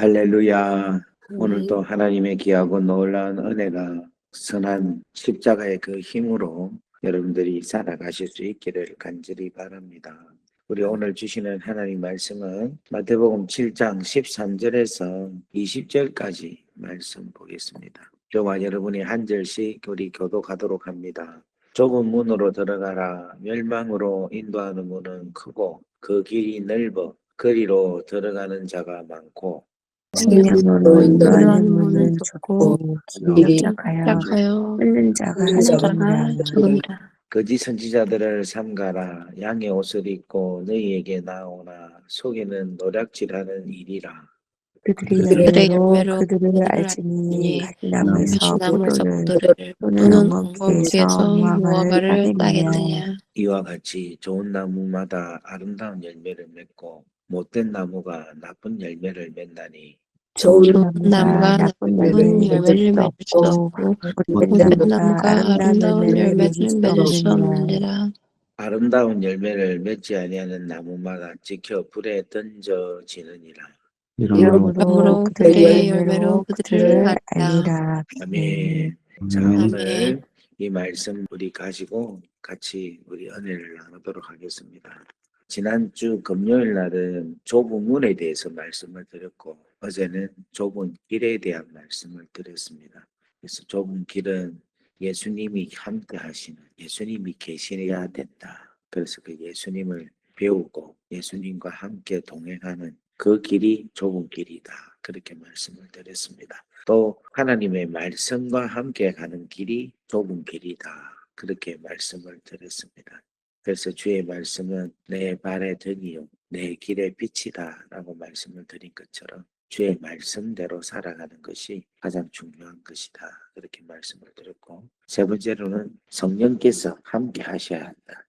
할렐루야. 오늘도 하나님의 귀하고 놀라운 은혜가 선한 십자가의 그 힘으로 여러분들이 살아가실 수 있기를 간절히 바랍니다. 우리 오늘 주시는 하나님 말씀은 마태복음 7장 13절에서 20절까지 말씀 보겠습니다. 저와 여러분이 한 절씩 우리 교도가도록 합니다. 좁은 문으로 들어가라. 멸망으로 인도하는 문은 크고 그 길이 넓어 거리로 들어가는 자가 많고 생명으로 인도하는 문은 좁고 길이 약하여 끊는 자가. 적음이라. 거짓 선지자들을 삼가라 양의 옷을 입고 너희에게 나오나 속에는 노략질하는 일이라 그들의 열매로 열매로 그들을 알지니 알지니 가시나무에서 나무에서 포도는 포도를 또는 또는 엉겅퀴에서 엉겅퀴에서 무화과를 따겠느냐 따겠느냐 이와 같이 좋은 나무마다 아름다운 열매를 맺고 못된 나무가 나쁜 열매를 맺나니 좋은 나무가 나무가 나쁜 나쁜 열매를 맺을 수 없고 못된 나무가 나무가 아름다운 열매를 맺을 수 없느니라. 아름다운 열매를 맺지 아니하는 나무마다 지켜 불에 던져지느니라. 이러므로 그들의 열매로 그들을 알리라. 아멘 자 아멘. 오늘 이 말씀 우리 가지고 같이 우리 은혜를 나누도록 하겠습니다. 지난주 금요일 날은 좁은 문에 대해서 말씀을 드렸고 어제는 좁은 길에 대한 말씀을 드렸습니다. 그래서 좁은 길은 예수님이 함께 하시는 예수님이 계셔야 된다. 그래서 그 예수님을 배우고 예수님과 함께 동행하는 그 길이 좁은 길이다. 그렇게 말씀을 드렸습니다. 또 하나님의 말씀과 함께 가는 길이 좁은 길이다. 그렇게 말씀을 드렸습니다. 그래서 주의 말씀은 내 발의 등이요 내 길의 빛이다 라고 말씀을 드린 것처럼 주의 말씀대로 살아가는 것이 가장 중요한 것이다. 그렇게 말씀을 드렸고 세 번째로는 성령께서 함께 하셔야 한다.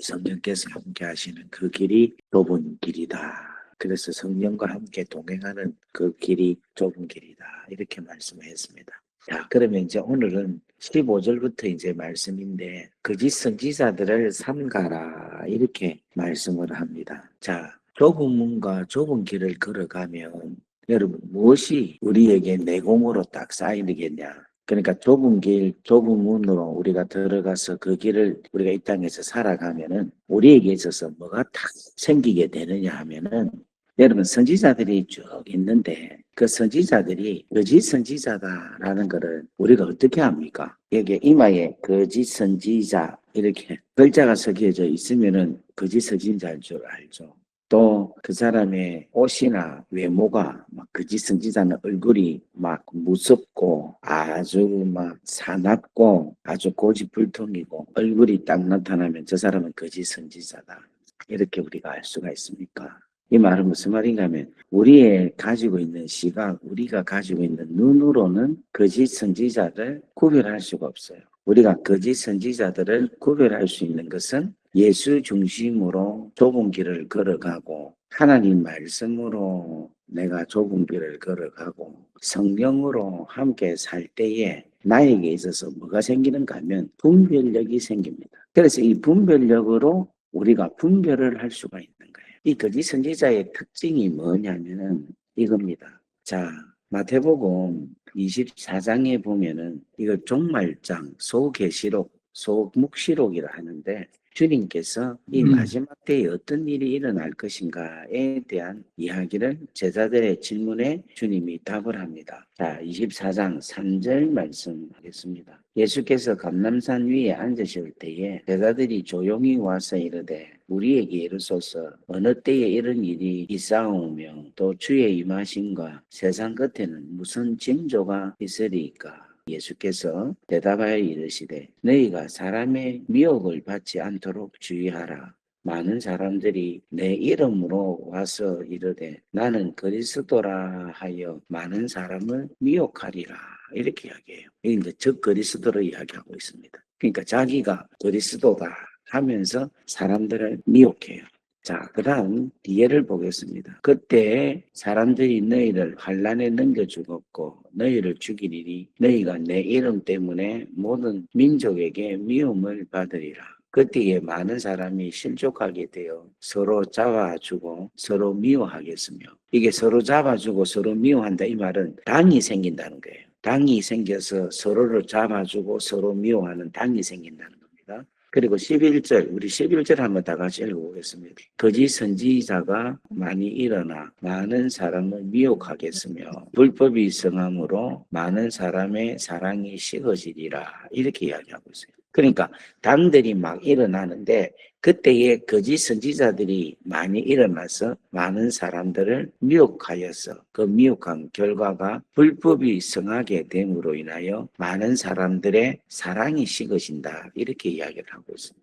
성령께서 함께 하시는 그 길이 좁은 길이다. 그래서 성령과 함께 동행하는 그 길이 좁은 길이다. 이렇게 말씀을 했습니다. 자, 그러면 이제 오늘은 15절부터 이제 말씀인데, 거짓 선지자들을 삼가라. 이렇게 말씀을 합니다. 자, 좁은 문과 좁은 길을 걸어가면, 여러분, 무엇이 우리에게 내공으로 딱 쌓이겠냐? 그러니까 좁은 길, 좁은 문으로 우리가 들어가서 그 길을 우리가 이 땅에서 살아가면은 우리에게 있어서 뭐가 탁 생기게 되느냐 하면은 여러분 선지자들이 쭉 있는데 그 선지자들이 거짓 선지자다라는 것을 우리가 어떻게 합니까? 여기 이마에 거짓 선지자 이렇게 글자가 새겨져 있으면은 거짓 선지자일 줄 알죠. 또 그 사람의 옷이나 외모가 막 거짓 선지자는 얼굴이 막 무섭고 아주 막 사납고 아주 고집불통이고 얼굴이 딱 나타나면 저 사람은 거짓 선지자다. 이렇게 우리가 알 수가 있습니까? 이 말은 무슨 말인가 하면 우리의 가지고 있는 시각, 우리가 가지고 있는 눈으로는 거짓 선지자를 구별할 수가 없어요. 우리가 거짓 선지자들을 구별할 수 있는 것은 예수 중심으로 좁은 길을 걸어가고 하나님 말씀으로 내가 좁은 길을 걸어가고 성령으로 함께 살 때에 나에게 있어서 뭐가 생기는가 하면 분별력이 생깁니다. 그래서 이 분별력으로 우리가 분별을 할 수가 있는 거예요. 이 거짓 선지자의 특징이 뭐냐면은 이겁니다. 자, 마태복음 24장에 보면은 이거 종말장, 소계시록, 소묵시록이라 하는데 주님께서 이 음. 마지막 때에 어떤 일이 일어날 것인가에 대한 이야기를 제자들의 질문에 주님이 답을 합니다. 자, 24장 3절 말씀하겠습니다. 예수께서 감남산 위에 앉으실 때에 제자들이 조용히 와서 이르되 우리에게 이르소서 어느 때에 이런 일이 있사오며 또 주의 임하심과 세상 끝에는 무슨 징조가 있으리까 예수께서 대답하여 이르시되 너희가 사람의 미혹을 받지 않도록 주의하라. 많은 사람들이 내 이름으로 와서 이르되 나는 그리스도라 하여 많은 사람을 미혹하리라. 이렇게 이야기해요. 이제 적 그리스도로 이야기하고 있습니다. 그러니까 자기가 그리스도다 하면서 사람들을 미혹해요. 자, 그 다음 뒤에를 보겠습니다. 그때 사람들이 너희를 환란에 넘겨 죽었고 너희를 죽이리니 너희가 내 이름 때문에 모든 민족에게 미움을 받으리라. 그때에 많은 사람이 실족하게 되어 서로 잡아주고 서로 미워하겠으며 이게 서로 잡아주고 서로 미워한다 이 말은 당이 생긴다는 거예요. 당이 생겨서 서로를 잡아주고 서로 미워하는 당이 생긴다는 겁니다. 그리고 11절, 우리 11절 한번 다 같이 읽어보겠습니다. 거짓 선지자가 많이 일어나 많은 사람을 미혹하겠으며 불법이 성함으로 많은 사람의 사랑이 식어지리라 이렇게 이야기하고 있어요. 그러니까 당들이 막 일어나는데 그때에 거짓 선지자들이 많이 일어나서 많은 사람들을 미혹하여서 그 미혹한 결과가 불법이 성하게 됨으로 인하여 많은 사람들의 사랑이 식어진다 이렇게 이야기를 하고 있습니다.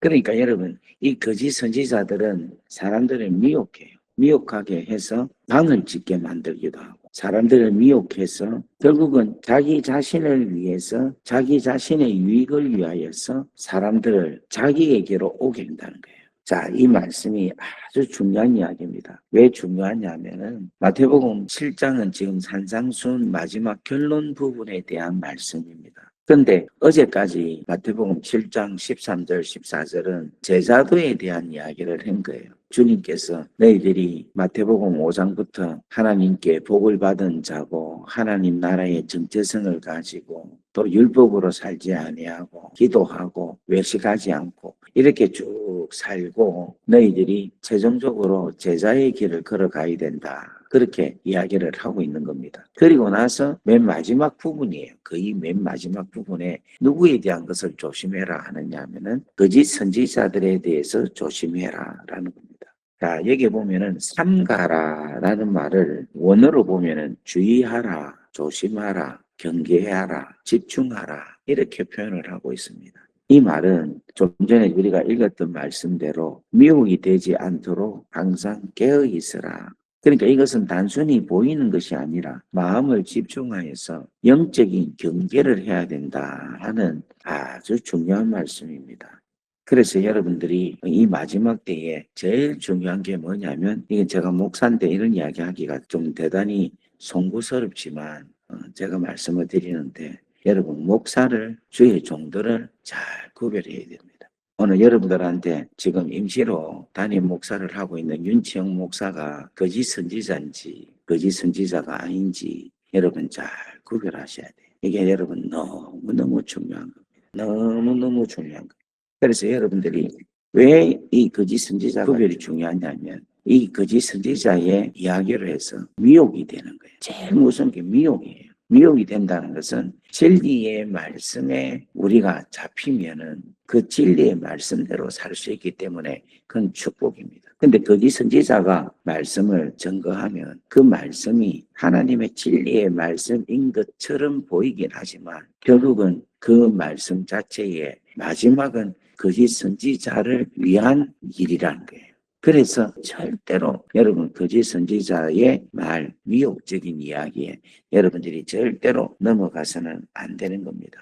그러니까 여러분 이 거짓 선지자들은 사람들을 미혹해요. 미혹하게 해서 방을 짓게 만들기도 하고 사람들을 미혹해서 결국은 자기 자신을 위해서 자기 자신의 유익을 위하여서 사람들을 자기에게로 오게 한다는 거예요. 자, 이 말씀이 아주 중요한 이야기입니다. 왜 중요하냐면은 마태복음 7장은 지금 산상순 마지막 결론 부분에 대한 말씀입니다. 근데 어제까지 마태복음 7장 13절 14절은 제자도에 대한 이야기를 한 거예요. 주님께서 너희들이 마태복음 5장부터 하나님께 복을 받은 자고 하나님 나라의 정체성을 가지고 또 율법으로 살지 아니하고 기도하고 외식하지 않고 이렇게 쭉 살고 너희들이 최종적으로 제자의 길을 걸어가야 된다. 그렇게 이야기를 하고 있는 겁니다. 그리고 나서 맨 마지막 부분이에요. 거의 맨 마지막 부분에 누구에 대한 것을 조심해라 하느냐 하면은 거짓 선지자들에 대해서 조심해라 라는 겁니다. 자, 여기 보면은 삼가라라는 말을 원어로 보면은 주의하라, 조심하라, 경계하라, 집중하라 이렇게 표현을 하고 있습니다. 이 말은 좀 전에 우리가 읽었던 말씀대로 미혹이 되지 않도록 항상 깨어 있으라. 그러니까 이것은 단순히 보이는 것이 아니라 마음을 집중하여서 영적인 경계를 해야 된다 하는 아주 중요한 말씀입니다. 그래서 여러분들이 이 마지막 때에 제일 중요한 게 뭐냐면 이게 제가 목사인데 이런 이야기 하기가 좀 대단히 송구스럽지만 어, 제가 말씀을 드리는데 여러분 목사를 주의 종들을 잘 구별해야 됩니다. 오늘 여러분들한테 지금 임시로 담임 목사를 하고 있는 윤치영 목사가 거짓 선지자인지 거짓 선지자가 아닌지 여러분 잘 구별하셔야 돼요. 이게 여러분 너무너무 중요한 겁니다. 너무너무 중요한 겁니다. 그래서 여러분들이 왜 이 거짓 선지자 구별이 중요하냐면 이 거짓 선지자의 이야기를 해서 미혹이 되는 거예요. 제일 무서운 게 미혹이에요. 미혹이 된다는 것은 진리의 말씀에 우리가 잡히면은 그 진리의 말씀대로 살 수 있기 때문에 그건 축복입니다. 근데 거기 선지자가 말씀을 증거하면 그 말씀이 하나님의 진리의 말씀인 것처럼 보이긴 하지만 결국은 그 말씀 자체의 마지막은 거짓 선지자를 위한 일이라는 거예요. 그래서 절대로 여러분 거짓 선지자의 말 미혹적인 이야기에 여러분들이 절대로 넘어가서는 안 되는 겁니다.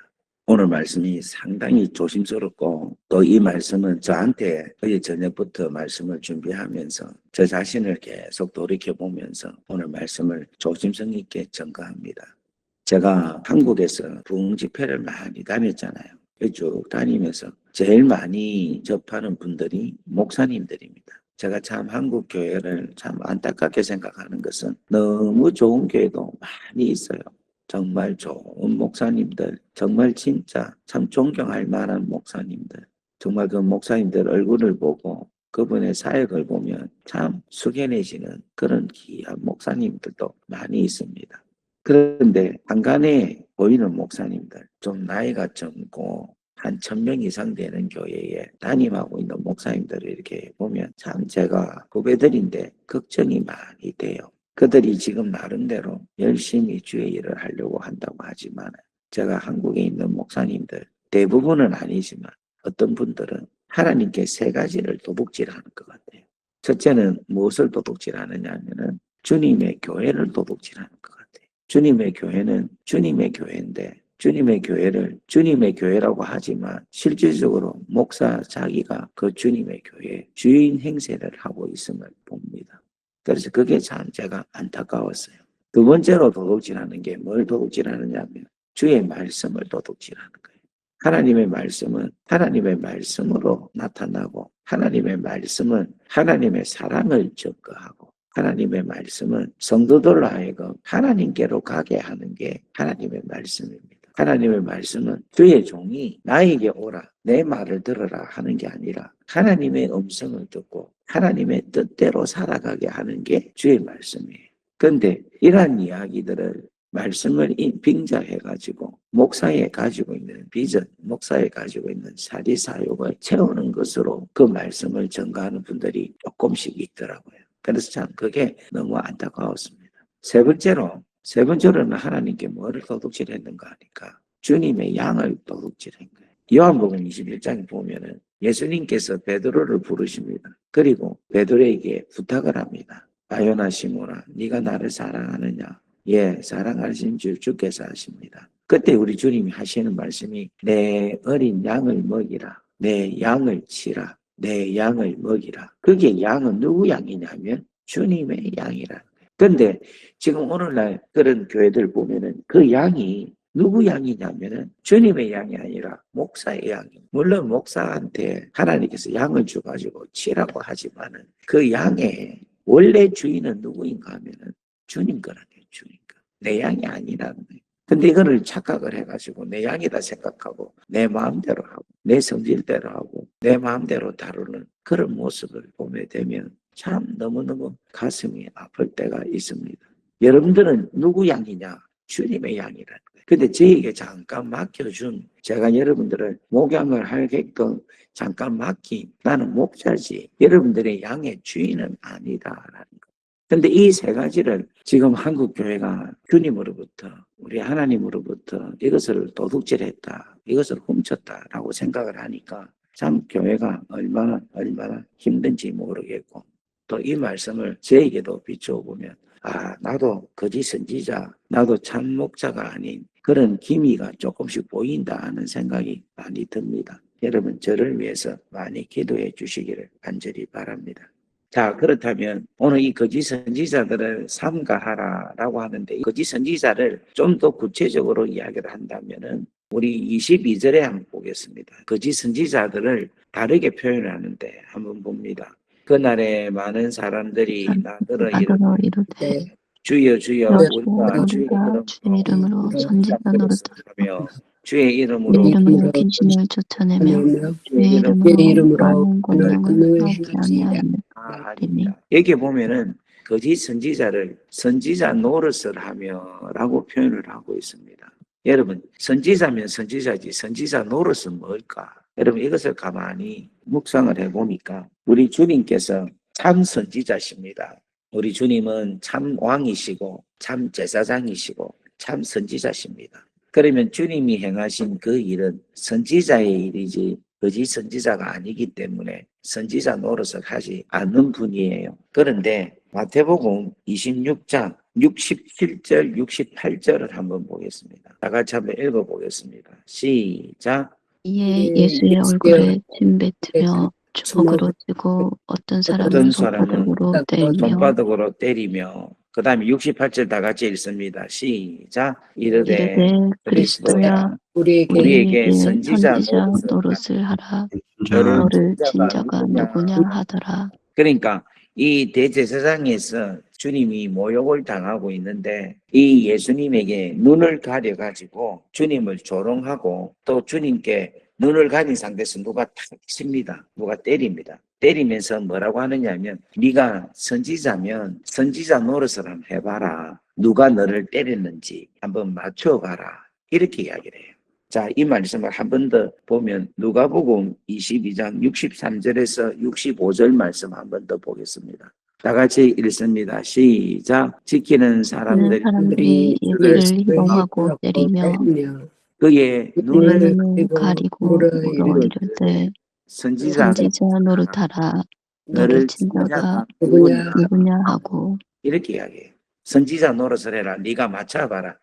오늘 말씀이 상당히 조심스럽고 또 이 말씀은 저한테 어제 저녁부터 말씀을 준비하면서 저 자신을 계속 돌이켜 보면서 오늘 말씀을 조심성 있게 전가합니다. 제가 한국에서 부흥 집회를 많이 다녔잖아요. 쭉 다니면서 제일 많이 접하는 분들이 목사님들입니다. 제가 참 한국 교회를 참 안타깝게 생각하는 것은 너무 좋은 교회도 많이 있어요. 정말 좋은 목사님들, 정말 진짜 참 존경할 만한 목사님들, 정말 그 목사님들 얼굴을 보고 그분의 사역을 보면 참 숙연해지는 그런 귀한 목사님들도 많이 있습니다. 그런데 한간에 보이는 목사님들, 좀 나이가 젊고 한 천 명 이상 되는 교회에 담임하고 있는 목사님들을 이렇게 보면 참 제가 후배들인데 걱정이 많이 돼요. 그들이 지금 나름대로 열심히 주의 일을 하려고 한다고 하지만 제가 한국에 있는 목사님들 대부분은 아니지만 어떤 분들은 하나님께 세 가지를 도둑질하는 것 같아요. 첫째는 무엇을 도둑질하느냐 하면은 주님의 교회를 도둑질하는 것 같아요. 주님의 교회는 주님의 교회인데 주님의 교회를 주님의 교회라고 하지만 실질적으로 목사 자기가 그 주님의 교회 주인 행세를 하고 있음을 봅니다. 그래서 그게 참 제가 안타까웠어요. 두 번째로 도둑질하는 게 뭘 도둑질하느냐 하면 주의 말씀을 도둑질하는 거예요. 하나님의 말씀은 하나님의 말씀으로 나타나고 하나님의 말씀은 하나님의 사랑을 증거하고 하나님의 말씀은 성도들로 하여금 하나님께로 가게 하는 게 하나님의 말씀입니다. 하나님의 말씀은 주의 종이 나에게 오라 내 말을 들어라 하는 게 아니라 하나님의 음성을 듣고 하나님의 뜻대로 살아가게 하는 게 주의 말씀이에요. 그런데 이러한 이야기들을 말씀을 인- 빙자해 가지고 목사에 가지고 있는 비전, 목사에 가지고 있는 사리 사욕을 채우는 것으로 그 말씀을 전가하는 분들이 조금씩 있더라고요. 그래서 참 그게 너무 안타까웠습니다. 세 번째로 세 번째로는 하나님께 뭐를 도둑질했는가 하니까 주님의 양을 도둑질한 거예요. 요한복음 21장에 보면은 예수님께서 베드로를 부르십니다. 그리고 베드로에게 부탁을 합니다. 바요나 시모나 네가 나를 사랑하느냐? 예, 사랑하신 줄 주께서 하십니다. 그때 우리 주님이 하시는 말씀이 내 어린 양을 먹이라. 내 양을 치라. 내 양을 먹이라. 그게 양은 누구 양이냐면 주님의 거예요. 근데 지금 오늘날 그런 교회들 보면은 그 양이 누구 양이냐면은 주님의 양이 아니라 목사의 양이. 물론 목사한테 하나님께서 양을 주가지고 치라고 하지만은 그 양의 원래 주인은 누구인가 하면은 주님 거예요, 주님 거. 내 양이 아니라는 거예요. 근데 이거를 착각을 해가지고 내 양이다 생각하고 내 마음대로 하고 내 성질대로 하고 내 마음대로 다루는 그런 모습을 보게 되면 참 너무너무 가슴이 아플 때가 있습니다. 여러분들은 누구 양이냐? 주님의 양이라는 거예요. 근데 저에게 잠깐 맡겨준 제가 여러분들을 목양을 하게끔 잠깐 맡긴 나는 목자지 여러분들의 양의 주인은 아니다라는 거. 근데 이 세 가지를 지금 한국 교회가 주님으로부터 우리 하나님으로부터 이것을 도둑질했다, 이것을 훔쳤다라고 생각을 하니까 참 교회가 얼마나 얼마나 힘든지 모르겠고 또 이 말씀을 저에게도 비추어 보면 아 나도 거짓 선지자, 나도 참 목자가 아닌 그런 기미가 조금씩 보인다 하는 생각이 많이 듭니다. 여러분 저를 위해서 많이 기도해 주시기를 간절히 바랍니다. 자 그렇다면 오늘 이 거짓 선지자들을 삼가하라라고 하는데 이 거짓 선지자를 좀 더 구체적으로 이야기를 한다면은 우리 22절에 한번 보겠습니다. 거짓 선지자들을 다르게 표현하는데 한번 봅니다. 그날에 많은 사람들이 나더러 이르 나더러 이르되 주여 주여 주여, 우리가 주의 이름으로 선지자 노릇하며 주의 주의 이름으로 이름으로 귀신을 쫓아내며 주의 이름으로 권능을 하지 아니하며 아닙니다. 여기 보면은 거짓 선지자를 선지자 노릇을 하며라고 표현을 하고 있습니다. 여러분 선지자면 선지자지 선지자 노릇은 뭘까? 여러분 이것을 가만히 묵상을 해보니까 우리 주님께서 참 선지자십니다. 우리 주님은 참 왕이시고 참 제사장이시고 참 선지자십니다. 그러면 주님이 행하신 그 일은 선지자의 일이지 거짓 선지자가 아니기 때문에 선지자 노릇을 하지 않는 분이에요. 그런데 마태복음 26장 67절, 68절을 한번 보겠습니다. 다 같이 한번 읽어보겠습니다. 시작. 이에 예, 예수의 얼굴에 침 뱉으며 주먹으로 치고 어떤 사람은 어떤 사람은 손바닥으로 때리며 손바닥으로 때리며 그 다음에 68절 다 같이 읽습니다. 시작. 이르되 이르되 그리스도야 우리에게 우리에게 우리에게 선지자 선지자 노릇을 하라 너를 누구냐 누구냐 하더라 그러니까 이 대제사장에서 주님이 모욕을 당하고 있는데 이 예수님에게 눈을 가려 가지고 주님을 조롱하고 또 주님께 눈을 가린 상태에서 누가 탁 칩니다. 누가 때립니다. 때리면서 뭐라고 하느냐면 네가 선지자면 선지자 노릇을 한번 해봐라. 누가 너를 때렸는지 한번 맞춰봐라. 이렇게 이야기를 해요. 자, 이 말씀을 한 번 더 보면 누가복음 22장 63절에서 65절 말씀 한 번 더 보겠습니다. 다 같이 읽습니다. 시작. 지키는 사람들이 예수를 희롱하고 때리며 그의 눈을 가리고 이르되 선지자 노릇하라 너를 누구냐 누구냐 하고 이렇게 이야기해요. 선지자 노릇을 해라. 네가 맞춰봐라.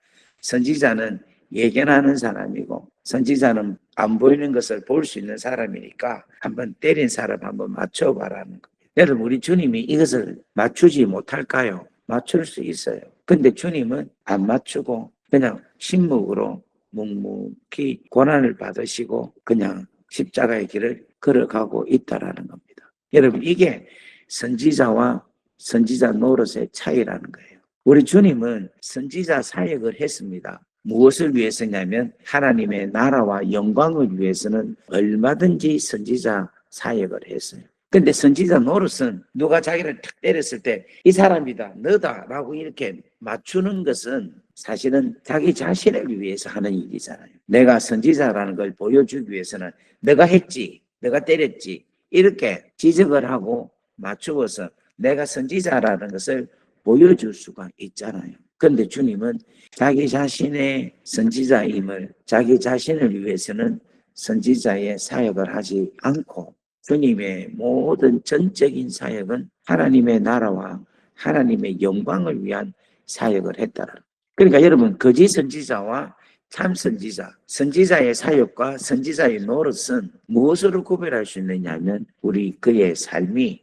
선지자는 예견하는 사람이고 선지자는 안 보이는 것을 볼 수 있는 사람이니까 한번 때린 사람 한번 맞춰봐라는 거예요. 여러분 우리 주님이 이것을 맞추지 못할까요? 맞출 수 있어요. 근데 주님은 안 맞추고 그냥 침묵으로 묵묵히 고난을 받으시고 그냥 십자가의 길을 걸어가고 있다라는 겁니다. 여러분 이게 선지자와 선지자 노릇의 차이라는 거예요. 우리 주님은 선지자 사역을 했습니다. 무엇을 위해서냐면 하나님의 나라와 영광을 위해서는 얼마든지 선지자 사역을 했어요. 근데 선지자 노릇은 누가 자기를 탁 때렸을 때 이 사람이다, 너다라고 이렇게 맞추는 것은 사실은 자기 자신을 위해서 하는 일이잖아요. 내가 선지자라는 걸 보여주기 위해서는 내가 했지, 내가 때렸지 이렇게 지적을 하고 맞추어서 내가 선지자라는 것을 보여줄 수가 있잖아요. 그런데 주님은 자기 자신의 선지자임을 자기 자신을 위해서는 선지자의 사역을 하지 않고 주님의 모든 전적인 사역은 하나님의 나라와 하나님의 영광을 위한 사역을 했다라. 그러니까 여러분 거짓 선지자와 참 선지자, 선지자의 사역과 선지자의 노릇은 무엇으로 구별할 수 있느냐면 우리 그의 삶이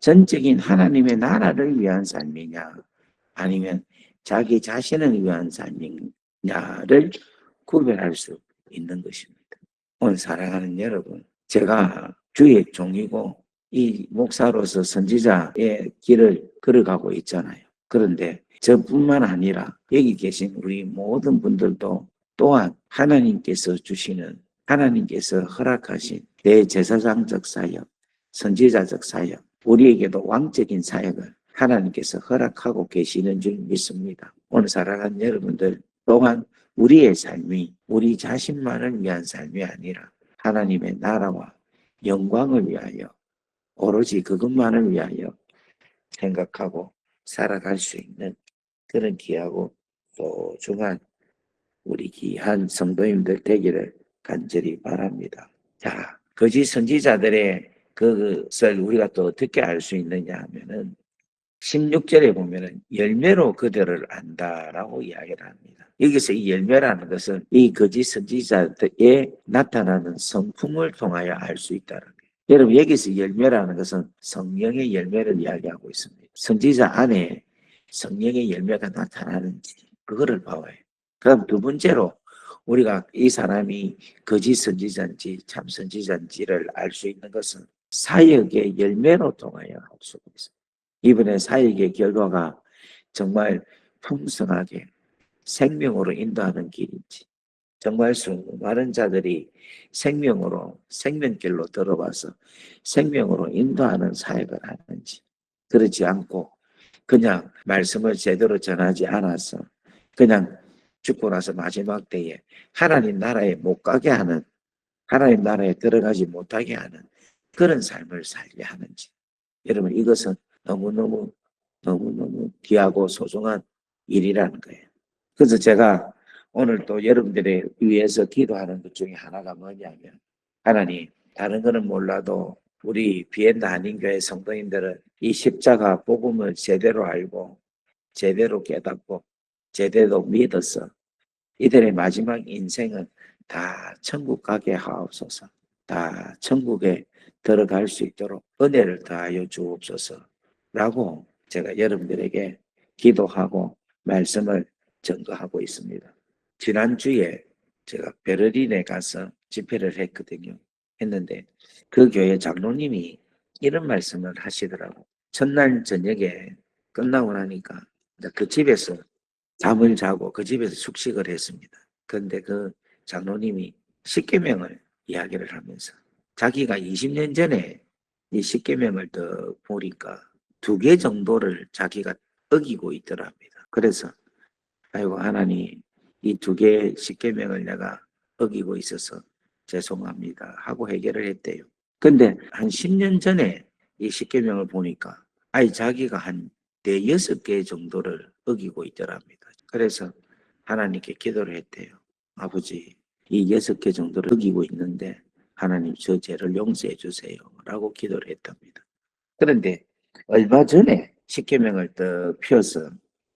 전적인 하나님의 나라를 위한 삶이냐 아니면 자기 자신을 위한 삶이냐를 구별할 수 있는 것입니다. 오늘 사랑하는 여러분, 제가 주의 종이고 이 목사로서 선지자의 길을 걸어가고 있잖아요. 그런데 저뿐만 아니라 여기 계신 우리 모든 분들도 또한 하나님께서 주시는 하나님께서 허락하신 대제사장적 사역, 선지자적 사역, 우리에게도 왕적인 사역을 하나님께서 허락하고 계시는 줄 믿습니다. 오늘 사랑하는 여러분들 또한 우리의 삶이 우리 자신만을 위한 삶이 아니라 하나님의 나라와 영광을 위하여 오로지 그것만을 위하여 생각하고 살아갈 수 있는 그런 귀하고 소중한 우리 귀한 성도님들 되기를 간절히 바랍니다. 자, 거짓 선지자들의 그것을 우리가 또 어떻게 알 수 있느냐 하면은 16절에 보면은 열매로 그들을 안다라고 이야기를 합니다. 여기서 이 열매라는 것은 이 거짓 선지자들에 나타나는 성품을 통하여 알 수 있다는 거예요. 여러분 여기서 열매라는 것은 성령의 열매를 이야기하고 있습니다. 선지자 안에 성령의 열매가 나타나는지 그거를 봐와요. 그럼 두 번째로 우리가 이 사람이 거짓 선지자인지 참 선지자인지를 알 수 있는 것은 사역의 열매로 통하여 알 수가 있습니다. 이번에 사역의 결과가 정말 풍성하게 생명으로 인도하는 길인지 정말 수많은 자들이 생명으로 생명길로 들어와서 생명으로 인도하는 사역을 하는지 그렇지 않고 그냥 말씀을 제대로 전하지 않아서 그냥 죽고 나서 마지막 때에 하나님 나라에 못 가게 하는 하나님 나라에 들어가지 못하게 하는 그런 삶을 살게 하는지. 여러분 이것은 너무너무 너무너무 귀하고 소중한 일이라는 거예요. 그래서 제가 오늘 또 여러분들의 위해서 기도하는 것 중에 하나가 뭐냐면 하나님 다른 거는 몰라도 우리 비엔나 한인교회 성도님들은 이 십자가 복음을 제대로 알고 제대로 깨닫고 제대로 믿어서 이들의 마지막 인생은 다 천국 가게 하옵소서 다 천국에 들어갈 수 있도록 은혜를 다하여 주옵소서 라고 제가 여러분들에게 기도하고 말씀을 전거하고 있습니다. 지난주에 제가 베를린에 가서 집회를 했거든요. 했는데 그 교회 장로님이 이런 말씀을 하시더라고. 첫날 저녁에 끝나고 나니까 그 집에서 잠을 자고 그 집에서 숙식을 했습니다. 그런데 그 장로님이 십계명을 이야기를 하면서 자기가 20년 전에 이 십계명을 더 보니까 두 개 정도를 자기가 어기고 있더랍니다. 그래서 아이고 하나님 이 두 개 십계명을 내가 어기고 있어서 죄송합니다 하고 해결을 했대요. 근데 한 10년 전에 이 십계명을 보니까 아이 자기가 한 대여섯 개 정도를 어기고 있더랍니다. 그래서 하나님께 기도를 했대요. 아버지 이 여섯 개 정도를 어기고 있는데 하나님 저 죄를 용서해 주세요 라고 기도를 했답니다. 그런데 얼마 전에 십계명을 더 펴서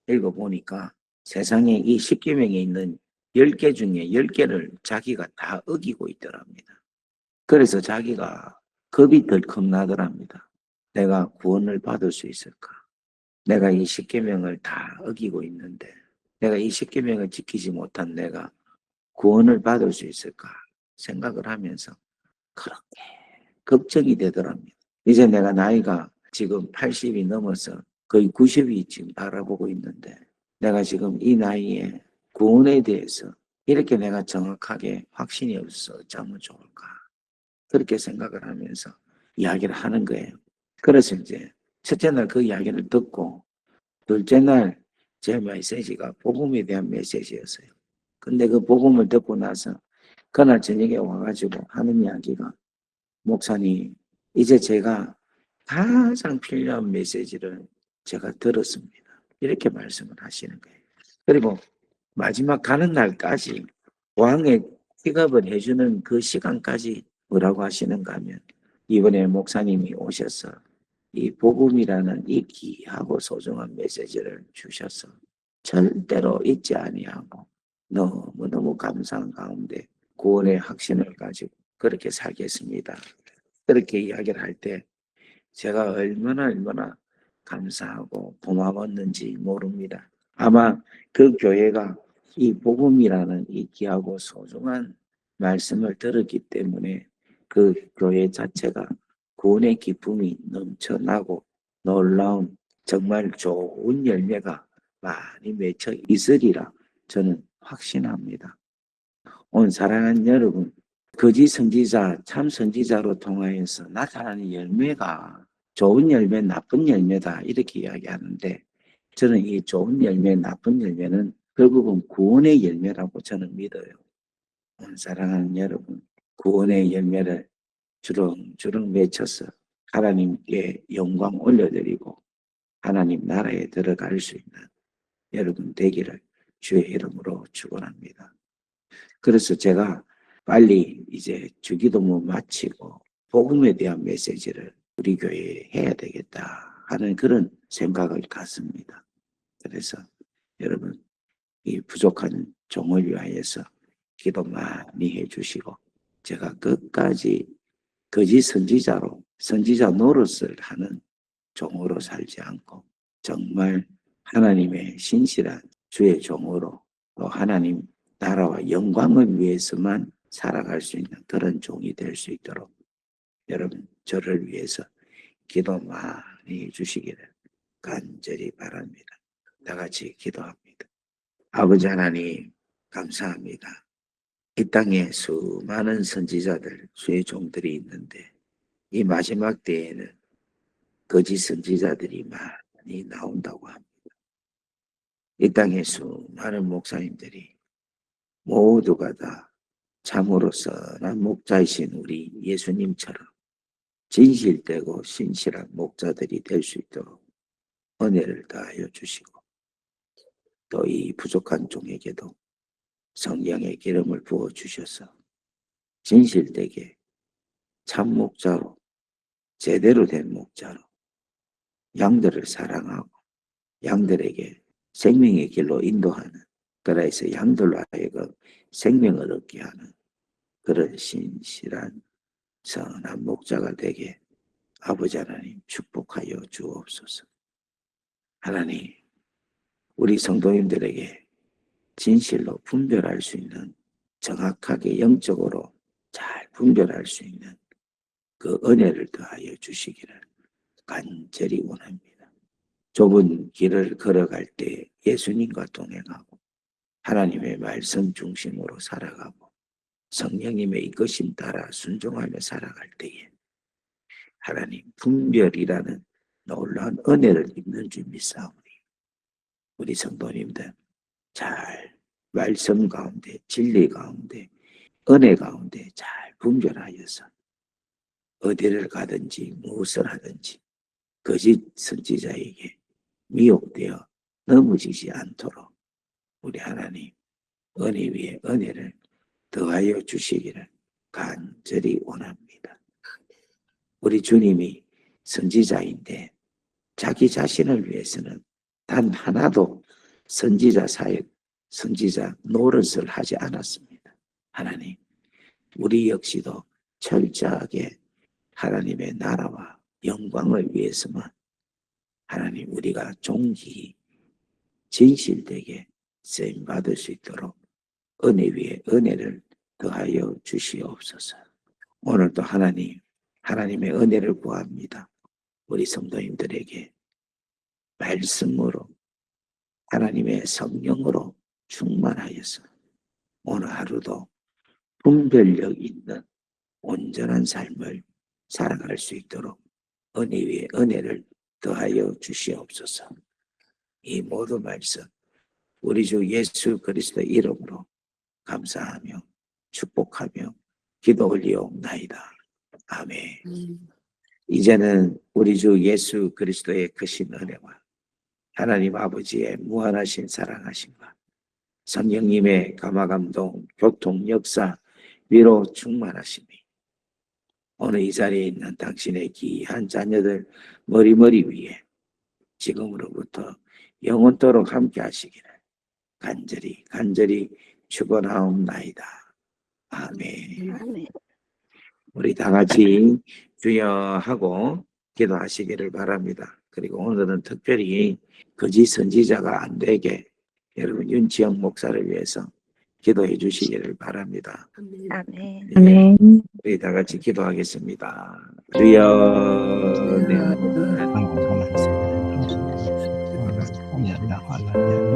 읽어보니까 세상에 이 십계명에 있는 10개 중에 10개를 자기가 다 어기고 있더랍니다. 그래서 자기가 겁이 덜컥 나더랍니다. 내가 구원을 받을 수 있을까? 내가 이 십계명을 다 어기고 있는데 내가 이 십계명을 지키지 못한 내가 구원을 받을 수 있을까 생각을 하면서 그렇게 걱정이 되더랍니다. 이제 내가 나이가 지금 80이 넘어서 거의 90이 지금 바라보고 있는데 내가 지금 이 나이에 구원에 대해서 이렇게 내가 정확하게 확신이 없어 어쩌면 좋을까 그렇게 생각을 하면서 이야기를 하는 거예요. 그래서 이제 첫째 날 그 이야기를 듣고 둘째 날 제 메시지가 복음에 대한 메시지였어요. 근데 그 복음을 듣고 나서 그날 저녁에 와가지고 하는 이야기가 목사님 이제 제가 가장 필요한 메시지를 제가 들었습니다. 이렇게 말씀을 하시는 거예요. 그리고 마지막 가는 날까지 왕의 픽업을 해주는 그 시간까지 뭐라고 하시는가 하면 이번에 목사님이 오셔서 이 복음이라는 이 귀하고 소중한 메시지를 주셔서 절대로 잊지 아니하고 너무너무 감사한 가운데 구원의 확신을 가지고 그렇게 살겠습니다. 그렇게 이야기를 할 때 제가 얼마나 얼마나 감사하고 고마웠는지 모릅니다. 아마 그 교회가 이 복음이라는 이 귀하고 소중한 말씀을 들었기 때문에 그 교회 자체가 구원의 기쁨이 넘쳐나고 놀라운 정말 좋은 열매가 많이 맺혀 있으리라 저는 확신합니다. 오늘 사랑하는 여러분, 거짓 선지자, 참 선지자로 통하여서 나타나는 열매가 좋은 열매, 나쁜 열매다 이렇게 이야기하는데 저는 이 좋은 열매, 나쁜 열매는 결국은 구원의 열매라고 저는 믿어요. 사랑하는 여러분, 구원의 열매를 주렁주렁 맺혀서 하나님께 영광 올려드리고 하나님 나라에 들어갈 수 있는 여러분 되기를 주의 이름으로 축원합니다. 그래서 제가 빨리 이제 주기도문 마치고 복음에 대한 메시지를 우리 교회에 해야 되겠다 하는 그런 생각을 갖습니다. 그래서 여러분 이 부족한 종을 위하여서 기도 많이 해주시고 제가 끝까지 거짓 선지자로 선지자 노릇을 하는 종으로 살지 않고 정말 하나님의 신실한 주의 종으로 또 하나님 나라와 영광을 위해서만 살아갈 수 있는 그런 종이 될 수 있도록 여러분 저를 위해서 기도 많이 해주시기를 간절히 바랍니다. 다 같이 기도합니다. 아버지 하나님 감사합니다. 이 땅에 수많은 선지자들, 주의 종들이 있는데 이 마지막 때에는 거짓 선지자들이 많이 나온다고 합니다. 이 땅에 수많은 목사님들이 모두가 다 참으로 선한 목자이신 우리 예수님처럼 진실되고 신실한 목자들이 될 수 있도록 은혜를 다하여 주시고 또 이 부족한 종에게도 성령의 기름을 부어 주셔서 진실되게 참 목자로 제대로 된 목자로 양들을 사랑하고 양들에게 생명의 길로 인도하는 그래서 양들로 하여금 생명을 얻게 하는 그런 신실한 선한 목자가 되게 아버지 하나님 축복하여 주옵소서. 하나님, 우리 성도님들에게 진실로 분별할 수 있는 정확하게 영적으로 잘 분별할 수 있는 그 은혜를 더하여 주시기를 간절히 원합니다. 좁은 길을 걸어갈 때 예수님과 동행하고 하나님의 말씀 중심으로 살아가고 성령님의 이것임 따라 순종하며 살아갈 때에 하나님 분별이라는 놀라운 은혜를 입는 줄 믿사오니 우리 성도님들 잘 말씀 가운데 진리 가운데 은혜 가운데 잘 분별하여서 어디를 가든지 무엇을 하든지 거짓 선지자에게 미혹되어 넘어지지 않도록 우리 하나님 은혜 위에 은혜를 더하여 주시기를 간절히 원합니다. 우리 주님이 선지자인데 자기 자신을 위해서는 단 하나도 선지자 사역, 선지자 노릇을 하지 않았습니다. 하나님, 우리 역시도 철저하게 하나님의 나라와 영광을 위해서만 하나님 우리가 종기 진실되게 쓰임 받을 수 있도록 은혜 위에 은혜를 더하여 주시옵소서. 오늘도 하나님, 하나님의 은혜를 구합니다. 우리 성도님들에게 말씀으로 하나님의 성령으로 충만하여서 오늘 하루도 분별력 있는 온전한 삶을 살아갈 수 있도록 은혜 위에 은혜를 더하여 주시옵소서. 이 모든 말씀 우리 주 예수 그리스도 이름으로 감사하며 축복하며 기도 올리옵나이다. 아멘. 이제는 우리 주 예수 그리스도의 크신 은혜와 하나님 아버지의 무한하신 사랑하심과 성령님의 감화감동, 교통, 역사, 위로 충만하심이 오늘 이 자리에 있는 당신의 귀한 자녀들 머리머리 위에 지금으로부터 영원토록 함께 하시기를 간절히 간절히 축원하옵나이다. 아멘. 아멘. 우리 다 같이 주여 하고 기도하시기를 바랍니다. 그리고 오늘은 특별히 거짓 선지자가 안 되게 여러분 윤지영 목사를 위해서 기도해 주시기를 바랍니다. 아멘. 예, 아멘. 우리 다 같이 기도하겠습니다. 주여 네. 아이고,